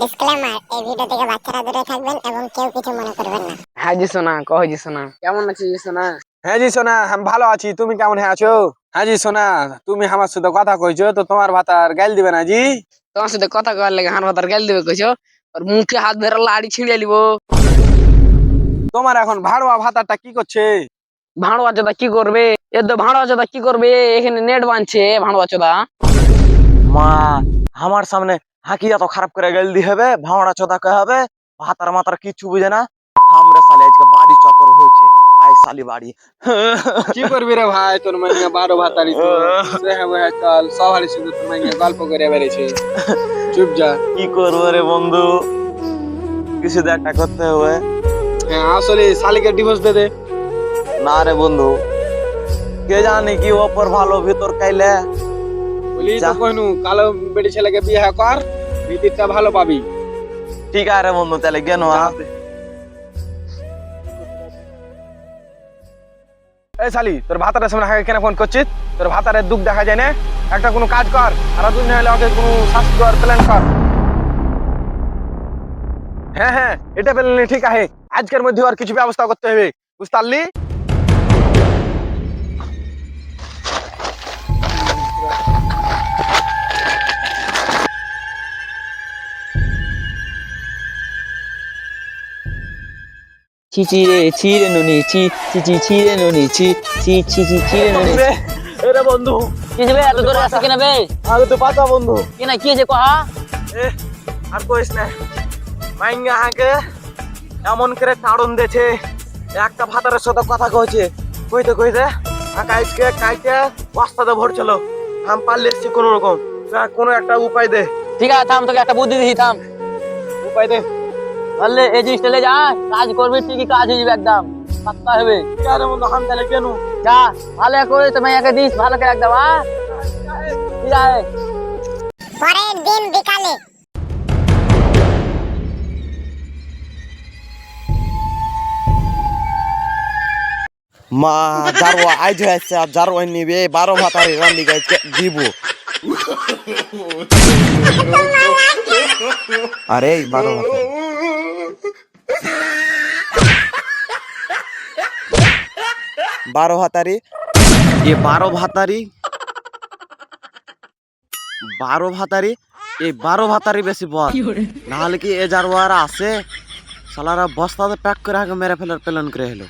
Disclaimer এই video থেকে বাচ্চারা দূরে থাকবেন এবং কেউ কিছু মনে করবেন না। হ্যাঁ জি সোনা কহ জি সোনা। কেমন আছিস জি সোনা? হ্যাঁ জি সোনা আমি ভালো আছি। তুমি কেমন হ্যাঁ আছো? হ্যাঁ জি সোনা তুমি আমার সাথে কথা কইছো তো তোমার ভাতার গাইল দিবে না জি? তোমার সাথে কথা কওয়ার লাগে হার ভাতার গেল দেবে কইছো আর মুখে হাত ধরে লাড়ি ছিঁড়ে লিব। তোমার এখন ভাড়ুয়া ভাতারটা কি করছে? ভাঁড়োয়া চোদা কি করবে? এ তো ভাঁড়োয়া চোদা কি করবে? এখানে নেট বাঁধছে ভাঁড়োয়া চোদা। মা আমার সামনে হাঁকি এত খারাপ করে গেল দি হবে ভাওড়া চোদা কে হবে ভাতার মাতার কিচ্ছু বুঝে না। আমরা সালে আজকে বাড়ি চতর হয়েছে আই সালি বাড়ি। কি করবি রে ভাই তোর মাইয়া বারো ভাতারি তো চল সবারই সাথে তোর মাইয়া গল্প করে বেড়েছে চুপ যা। কি করব রে বন্ধু? কিছু তো একটা করতে হবে। হ্যাঁ আসলে শালিকে ডিভোর্স দে দে। না রে বন্ধু কে জানে কি ওপর ভালো ভিতর খাইলে বলি তো কইনু কালো বেটি ছেলেকে বিয়ে কর ভিতিরটা ভালো পাবি। ঠিক আছে রে বন্ধু তাহলে কেন এই শালি তোর ভাতারের সামনে হাঁকে কেন ফোন করছিস? তোর ভাতারের দুঃখ দেখা যায় না? একটা কোনো কাজ কর আর তুই না হলে ওকে কোনো শাস্তি কর প্ল্যান কর। হ্যাঁ হ্যাঁ এটা পেলেন ঠিক আছে। আজকের মধ্যে আর কিছু ব্যবস্থা করতে হবে। বুঝতে পারলি? ছি ছি রে ছি রে নুনি ছি ছি ছি ছি রে নুনি ছি ছি ছি ছি ছি রে নুনি এরে বন্ধু। কি যে এত দূরে আসে কেন বে? আগে তো পাতা বন্ধু। কি না কি যে কহা? এ আর কইস না। মাইঙ্গা হাঁকে এমন করে টাড়ন দেছে। একটা ভাতারের সাথে কথা কইছে। কইতে কইতে আঁকা আজকে কাইতে বস্তাতে ভরছিল আম পারলে এসছি কোনো রকম। কোনো একটা উপায় দে। ঠিক আছে থাম তোকে একটা বুদ্ধি দিই থাম। উপায় দে। বললে এই জিনিসটা লে যা কাজ করবি ঠিকই কাজ হয়ে যাবে একদম পাক্কা হবে কারে বন্ধু হাম তাহলে কেন যা ভালো করে তো মাইয়াকে দিস ভালো করে একদম হ্যাঁ ঠিক আছে পরের দিন বিকালে মা জারোয়া আইজ হয়েছে আর জারোয়া নিবে বারো ভাতারে রান্দি গাইছে দিব আরে এই বারো ভাতারে বারো ভাতারি। এ বারো ভাতারি। বারো ভাতারি। এই বারো ভাতারি বেশি বল। নাহলে কি এ জারোয়ারা আছে? সালারা বস্তাতে প্যাক করে আগে মেরে ফেলার প্ল্যান করে হলো